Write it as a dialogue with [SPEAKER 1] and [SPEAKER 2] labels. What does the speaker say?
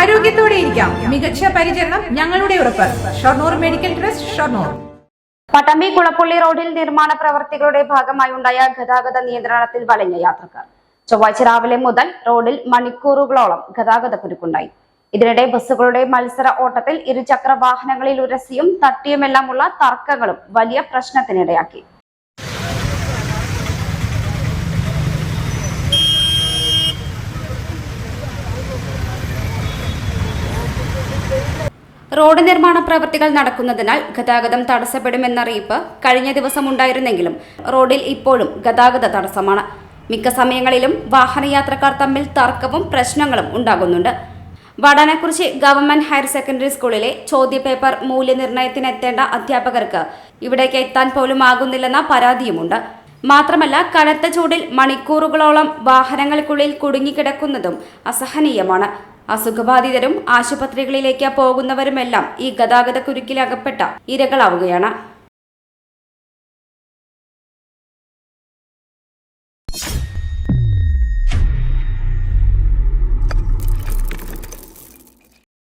[SPEAKER 1] ആരോഗ്യത്തോടെ ഇരിക്കാം. മികച്ച പരിചരണം ഞങ്ങളുടെ ഉറപ്പ്. Shoranur medical trust Shoranur.
[SPEAKER 2] Pattambi Kulappully റോഡിൽ നിർമ്മാണ പ്രവർത്തികളുടെ ഭാഗമായി ഉണ്ടായ ഗതാഗത നിയന്ത്രണത്തിൽ വലഞ്ഞ യാത്രക്കാർ. ചൊവ്വാഴ്ച രാവിലെ മുതൽ റോഡിൽ മണിക്കൂറുകളോളം ഗതാഗത കുരുക്കുണ്ടായി. ഇതിനിടെ ബസ്സുകളുടെ മത്സര ഓട്ടത്തിൽ ഇരുചക്ര വാഹനങ്ങളിൽ ഉരസിയും തട്ടിയുമെല്ലാമുള്ള തർക്കങ്ങളും വലിയ പ്രശ്നത്തിനിടയാക്കി. റോഡ് നിർമ്മാണ പ്രവൃത്തികൾ നടക്കുന്നതിനാൽ ഗതാഗതം തടസ്സപ്പെടുമെന്ന അറിയിപ്പ് കഴിഞ്ഞ ദിവസം ഉണ്ടായിരുന്നെങ്കിലും റോഡിൽ ഇപ്പോഴും ഗതാഗത തടസ്സമാണ്. മിക്ക സമയങ്ങളിലും വാഹനയാത്രക്കാർ തമ്മിൽ തർക്കവും പ്രശ്നങ്ങളും ഉണ്ടാകുന്നുണ്ട്. വടനെക്കുറിച്ച് ഗവൺമെന്റ് ഹയർ സെക്കൻഡറി സ്കൂളിലെ ചോദ്യപേപ്പർ മൂല്യനിർണയത്തിനെത്തേണ്ട അധ്യാപകർക്ക് ഇവിടേക്ക് എത്താൻ പോലും ആകുന്നില്ലെന്ന പരാതിയുമുണ്ട്. മാത്രമല്ല കനത്ത ചൂടിൽ മണിക്കൂറുകളോളം വാഹനങ്ങൾക്കുള്ളിൽ കുടുങ്ങിക്കിടക്കുന്നതും അസഹനീയമാണ്. അസുഖബാധിതരും ആശുപത്രികളിലേക്ക് പോകുന്നവരുമെല്ലാം ഈ ഗതാഗത കുരുക്കിലകപ്പെട്ട ഇരകളാവുകയാണ്.